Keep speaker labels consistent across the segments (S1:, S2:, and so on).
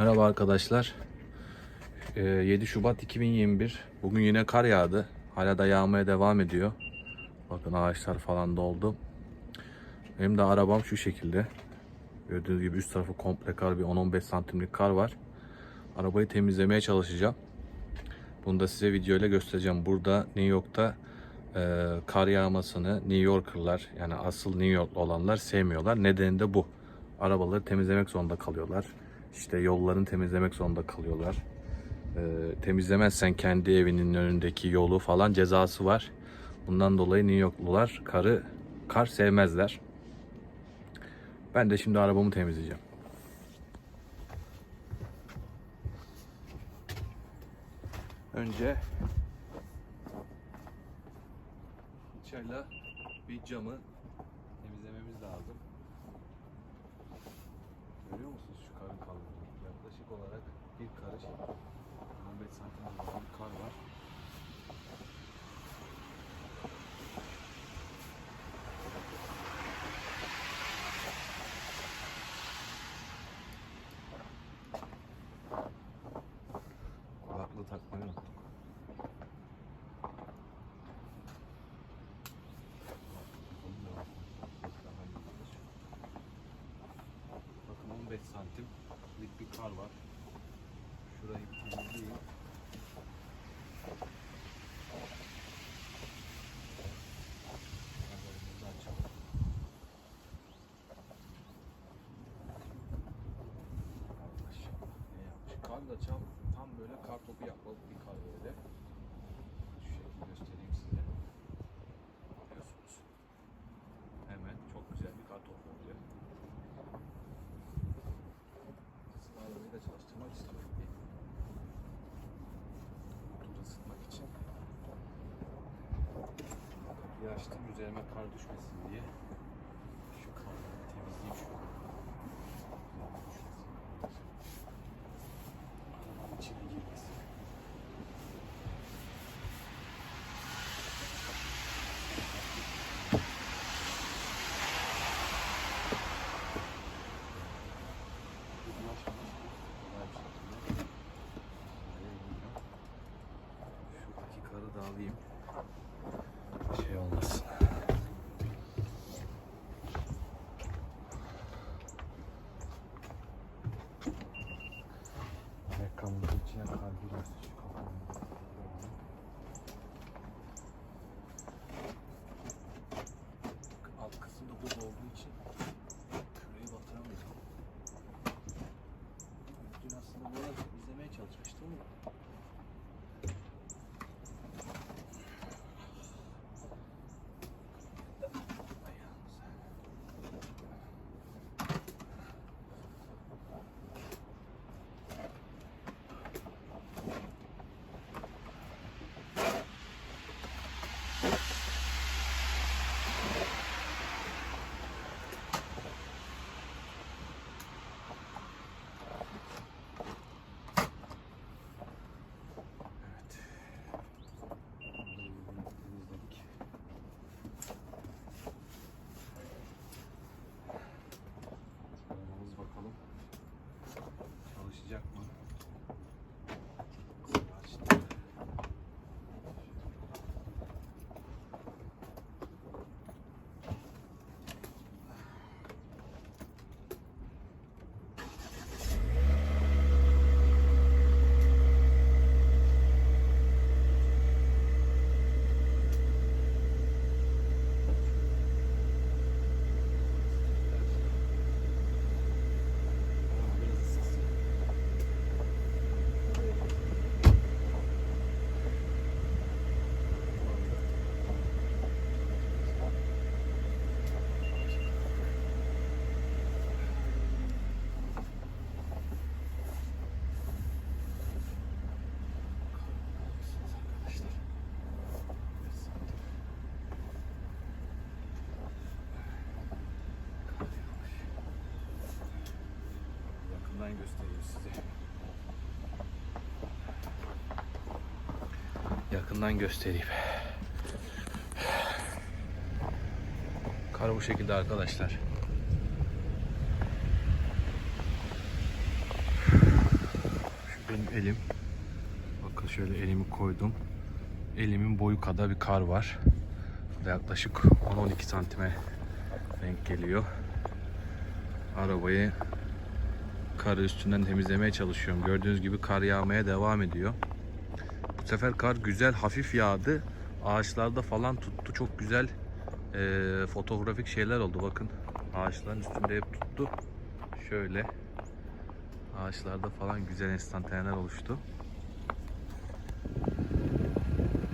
S1: Merhaba arkadaşlar. Ee, 7 Şubat 2021. Bugün yine kar yağdı. Hala da yağmaya devam ediyor. Bakın ağaçlar falan doldu. Benim de arabam şu şekilde. Gördüğünüz gibi üst tarafı komple kar bir 10-15 santimlik kar var. Arabayı temizlemeye çalışacağım. Bunu da size video ile göstereceğim. Burada New York'ta e, kar yağmasını New Yorker'lar yani asıl New York'lu olanlar sevmiyorlar. Nedeni de bu. Arabaları temizlemek zorunda kalıyorlar. İşte yollarını temizlemek zorunda kalıyorlar. E, temizlemezsen kendi evinin önündeki yolu falan cezası var. Bundan dolayı New Yorklular karı kar sevmezler. Ben de şimdi arabamı temizleyeceğim. Önce çayla bir camı temizlememiz lazım. Görüyor musunuz şu karın kalınlığını? Yaklaşık olarak bir karış 15 santim bir kar var. Kulaklığı takmayı unuttum. Bakın 15 santimlik bir kar var. Şurayı temizleyeyim. Kar da tam, tam böyle kar topu yapmalık bir kar böyle. Şu şekilde göstereyim size. Görüyorsunuz. Hemen çok güzel bir kar topu oluyor. Aslında arabayı da çalıştırmak istiyorum. Bir motoru ısıtmak için. Kapıyı açtım üzerime kar düşmesin diye. Şu karları temizleyeyim şu. İniyor. Şuradaki karı da alayım. Şey olmasın. Yakından göstereyim size. Yakından göstereyim. Kar bu şekilde arkadaşlar. benim elim. Bakın şöyle elimi koydum. Elimin boyu kadar bir kar var. Yaklaşık 10-12 santime denk geliyor. Arabayı karı üstünden temizlemeye çalışıyorum. Gördüğünüz gibi kar yağmaya devam ediyor. Bu sefer kar güzel hafif yağdı. Ağaçlarda falan tuttu. Çok güzel eee, fotoğrafik şeyler oldu. Bakın ağaçların üstünde hep tuttu. Şöyle ağaçlarda falan güzel enstantaneler oluştu.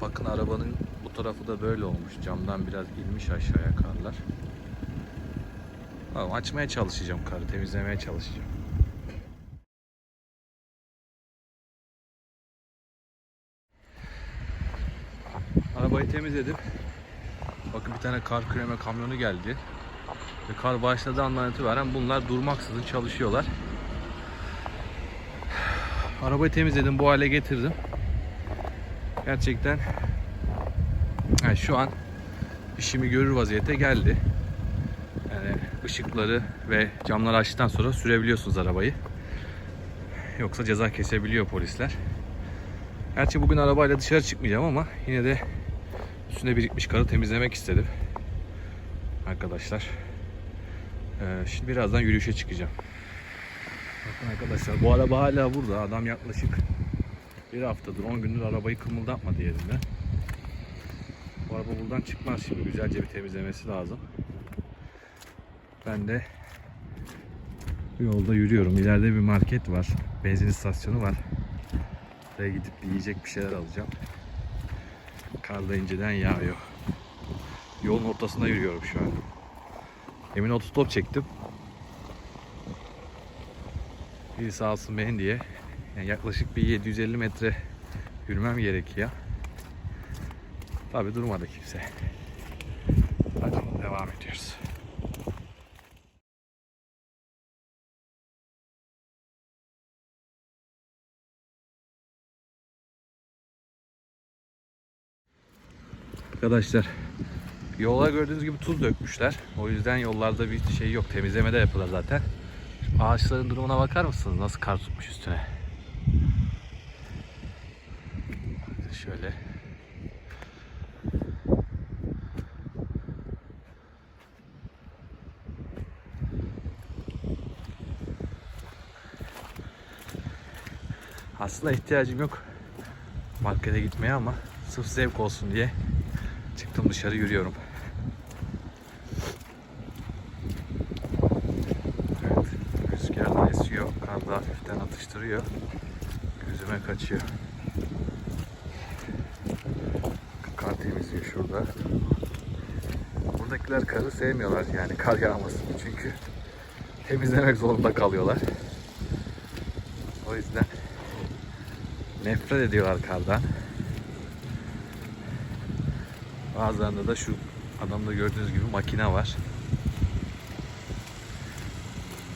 S1: Bakın arabanın bu tarafı da böyle olmuş. Camdan biraz inmiş aşağıya karlar. Tamam, açmaya çalışacağım karı, temizlemeye çalışacağım. Arabayı temizledim. Bakın bir tane kar kreme kamyonu geldi. Ve kar başladığı andan itibaren bunlar durmaksızın çalışıyorlar. Arabayı temizledim, bu hale getirdim. Gerçekten yani şu an işimi görür vaziyete geldi. Yani ışıkları ve camları açtıktan sonra sürebiliyorsunuz arabayı. Yoksa ceza kesebiliyor polisler. Gerçi bugün arabayla dışarı çıkmayacağım ama yine de üstüne birikmiş karı temizlemek istedim. Arkadaşlar. Ee, şimdi birazdan yürüyüşe çıkacağım. Bakın arkadaşlar bu araba hala burada. Adam yaklaşık bir haftadır 10 gündür arabayı kımıldatmadı yerinden. Bu araba buradan çıkmaz şimdi. Güzelce bir temizlemesi lazım. Ben de yolda yürüyorum. İleride bir market var. Benzin istasyonu var. Oraya gidip bir yiyecek bir şeyler alacağım. Kar inceden yağıyor. Yolun ortasında yürüyorum şu an. Emin otostop çektim. Bir sağ olsun beni diye. Yani yaklaşık bir 750 metre yürümem gerekiyor. Tabi durmadı kimse. Hadi devam ediyoruz. Arkadaşlar yola gördüğünüz gibi tuz dökmüşler. O yüzden yollarda bir şey yok. Temizleme de yapılır zaten. Ağaçların durumuna bakar mısınız? Nasıl kar tutmuş üstüne. Şöyle. Aslında ihtiyacım yok markete gitmeye ama sırf zevk olsun diye çıktım dışarı yürüyorum. Evet, rüzgar da esiyor, kar da hafiften atıştırıyor. Gözüme kaçıyor. Kar temizliyor şurada. Buradakiler karı sevmiyorlar yani kar yağmasını çünkü temizlemek zorunda kalıyorlar. O yüzden nefret ediyorlar kardan. Bazılarında da şu adamda gördüğünüz gibi makine var.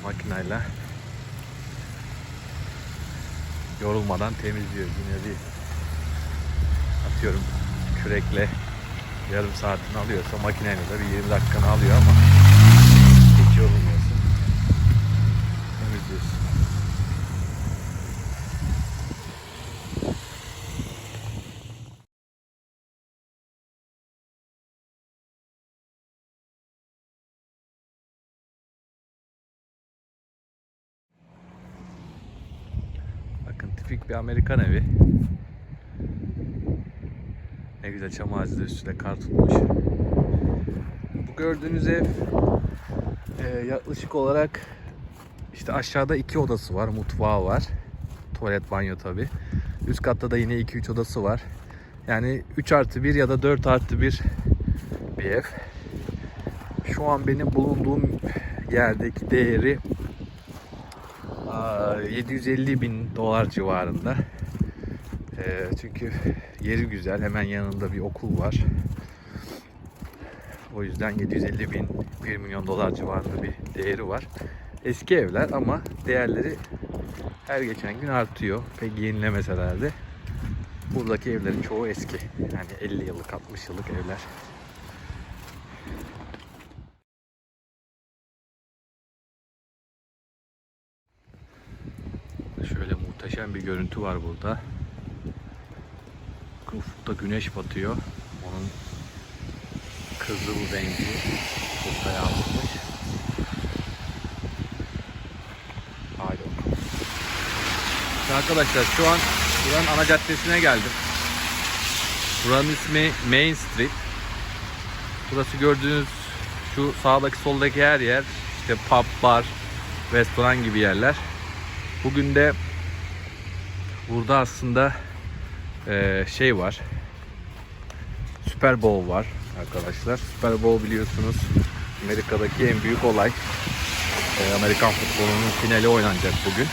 S1: Makinayla yorulmadan temizliyor. Yine bir atıyorum kürekle yarım saatini alıyorsa makineyle de bir 20 dakikanı alıyor ama Amerikan evi. Ne güzel çam ağacı da üstüne kar tutmuş. Bu gördüğünüz ev e, yaklaşık olarak işte aşağıda iki odası var, mutfağı var. Tuvalet, banyo tabi. Üst katta da yine 2-3 odası var. Yani 3 artı 1 ya da 4 artı 1 bir ev. Şu an benim bulunduğum yerdeki değeri 750 bin dolar civarında. Ee, çünkü yeri güzel. Hemen yanında bir okul var. O yüzden 750 bin 1 milyon dolar civarında bir değeri var. Eski evler ama değerleri her geçen gün artıyor. Pek yenilemeseler de. Buradaki evlerin çoğu eski. Yani 50 yıllık 60 yıllık evler. Şöyle Muhteşem bir görüntü var burada. Ufukta güneş batıyor. Onun kızıl rengi ufukta yansımış. Haydi Arkadaşlar şu an buranın ana caddesine geldim. Buranın ismi Main Street. Burası gördüğünüz şu sağdaki soldaki her yer işte pub, bar, restoran gibi yerler. Bugün de burada aslında eee, şey var. Super Bowl var arkadaşlar. Super Bowl biliyorsunuz Amerika'daki en büyük olay. Eee, Amerikan futbolunun finali oynanacak bugün.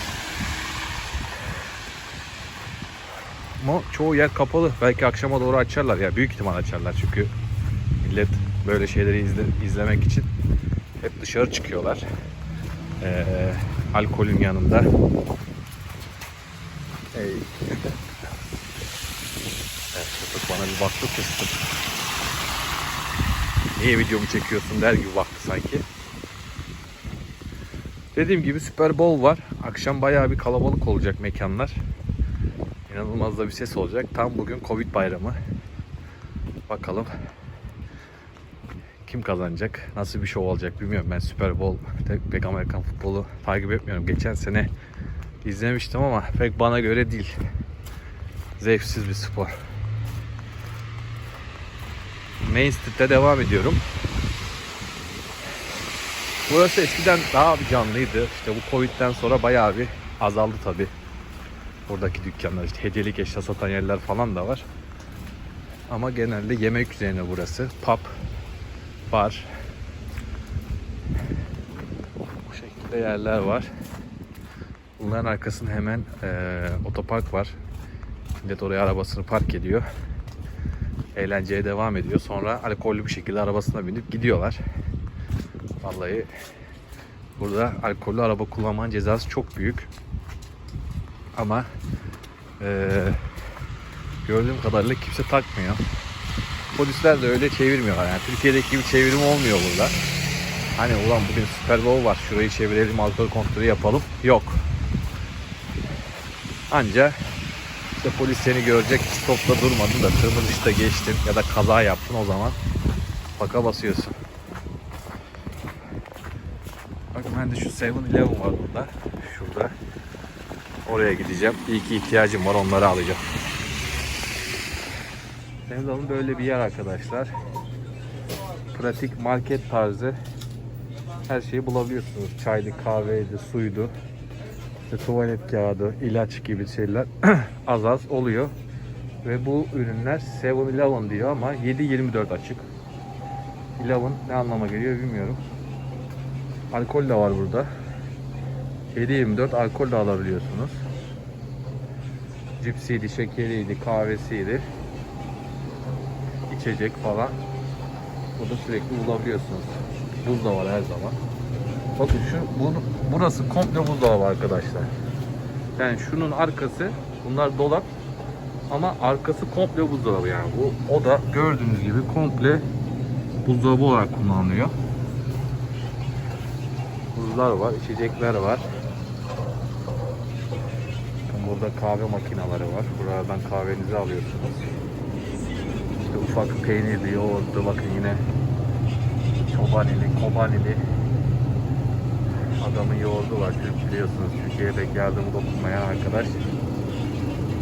S1: Ama çoğu yer kapalı. Belki akşama doğru açarlar ya. Büyük ihtimal açarlar çünkü millet böyle şeyleri izle- izlemek için hep dışarı çıkıyorlar. Ee, alkolün yanında. Ey. Evet, çocuk bana bir baktı kıstım. Niye videomu çekiyorsun der gibi baktı sanki. Dediğim gibi Super Bowl var. Akşam bayağı bir kalabalık olacak mekanlar. İnanılmaz da bir ses olacak. Tam bugün Covid bayramı. Bakalım kim kazanacak? Nasıl bir şov olacak bilmiyorum. Ben Super Bowl pek Amerikan futbolu takip etmiyorum. Geçen sene izlemiştim ama pek bana göre değil. Zevksiz bir spor. Main Street'te devam ediyorum. Burası eskiden daha bir canlıydı. İşte bu Covid'den sonra bayağı bir azaldı tabi. Buradaki dükkanlar işte hediyelik eşya satan yerler falan da var. Ama genelde yemek üzerine burası. Pub, bar. Bu şekilde yerler var. Bunların arkasında hemen eee, otopark var. Millet oraya arabasını park ediyor. Eğlenceye devam ediyor. Sonra alkollü bir şekilde arabasına binip gidiyorlar. Vallahi burada alkollü araba kullanmanın cezası çok büyük. Ama eee, gördüğüm kadarıyla kimse takmıyor. Polisler de öyle çevirmiyorlar. Yani Türkiye'deki gibi çevirim olmuyor burada. Hani ulan bugün Super Bowl var şurayı çevirelim alkol kontrolü yapalım. Yok. Anca işte polis seni görecek stopla durmadın da kırmızı ışıkta geçtin ya da kaza yaptın o zaman baka basıyorsun. Bak ben de şu 7-Eleven var burada. Şurada. Oraya gideceğim. İyi ki ihtiyacım var onları alacağım. Sevdal'ın böyle bir yer arkadaşlar. Pratik market tarzı her şeyi bulabiliyorsunuz. Çaydı, kahveydi, suydu, işte tuvalet kağıdı, ilaç gibi şeyler az az oluyor. Ve bu ürünler 7-Eleven diyor ama 7-24 açık. Eleven ne anlama geliyor bilmiyorum. Alkol de var burada. 7-24 alkol de alabiliyorsunuz. Cipsiydi, şekeriydi, kahvesiydi içecek falan. Burada sürekli bulabiliyorsunuz. Buz da var her zaman. Bakın şu bu, burası komple buzdolabı arkadaşlar. Yani şunun arkası bunlar dolap ama arkası komple buzdolabı yani. Bu o da gördüğünüz gibi komple buzdolabı olarak kullanılıyor. Buzlar var, içecekler var. Burada kahve makineleri var. Buradan kahvenizi alıyorsunuz. İşte ufak peynirli, yoğurtlu bakın yine çobanili, kobanili adamın yoğurdu var. Türk biliyorsunuz Türkiye'ye pek yardımı dokunmayan arkadaş.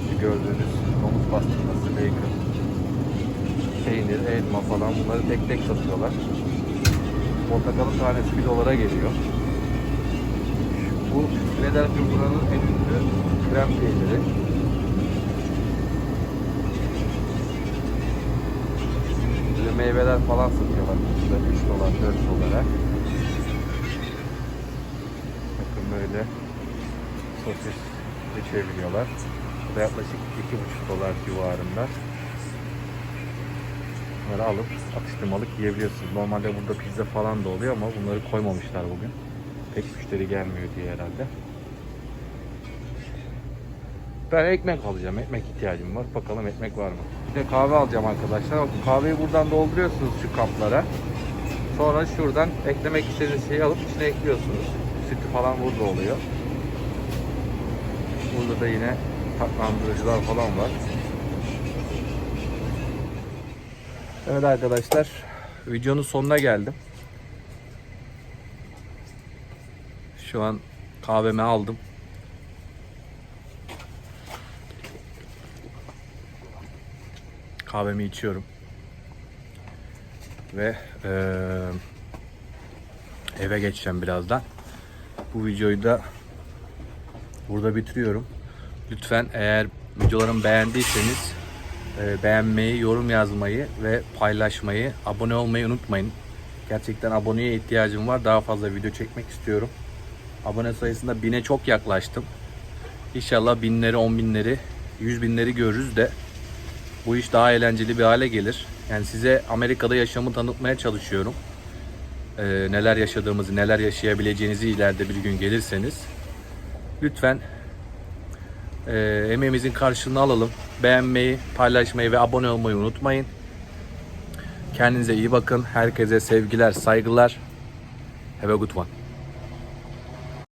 S1: Şu gördüğünüz domuz pastırması, bacon, peynir, elma falan bunları tek tek satıyorlar. Portakalın tanesi 1 dolara geliyor. Bu Philadelphia buranın en ünlü krem peyniri. Böyle meyveler falan satıyorlar. İşte 3 dolar, 4 dolara. Bakın böyle sosis içebiliyorlar. Bu da yaklaşık 2,5 dolar civarında. Bunları alıp atıştırmalık yiyebiliyorsunuz. Normalde burada pizza falan da oluyor ama bunları koymamışlar bugün. Pek müşteri gelmiyor diye herhalde. Ben ekmek alacağım. Ekmek ihtiyacım var. Bakalım ekmek var mı? Bir de kahve alacağım arkadaşlar. Kahveyi buradan dolduruyorsunuz şu kaplara. Sonra şuradan eklemek istediğiniz şeyi alıp içine ekliyorsunuz. Sütü falan burada oluyor. Burada da yine tatlandırıcılar falan var. Evet arkadaşlar, videonun sonuna geldim. Şu an kahvemi aldım. Kahvemi içiyorum. Ve eee, eve geçeceğim birazdan. Bu videoyu da burada bitiriyorum. Lütfen eğer videolarımı beğendiyseniz e, beğenmeyi, yorum yazmayı ve paylaşmayı, abone olmayı unutmayın. Gerçekten aboneye ihtiyacım var. Daha fazla video çekmek istiyorum. Abone sayısında bine çok yaklaştım. İnşallah binleri, on binleri, yüz binleri görürüz de bu iş daha eğlenceli bir hale gelir. Yani size Amerika'da yaşamı tanıtmaya çalışıyorum. Ee, neler yaşadığımızı, neler yaşayabileceğinizi ileride bir gün gelirseniz. Lütfen e, emeğimizin karşılığını alalım. Beğenmeyi, paylaşmayı ve abone olmayı unutmayın. Kendinize iyi bakın. Herkese sevgiler, saygılar. Have a good one.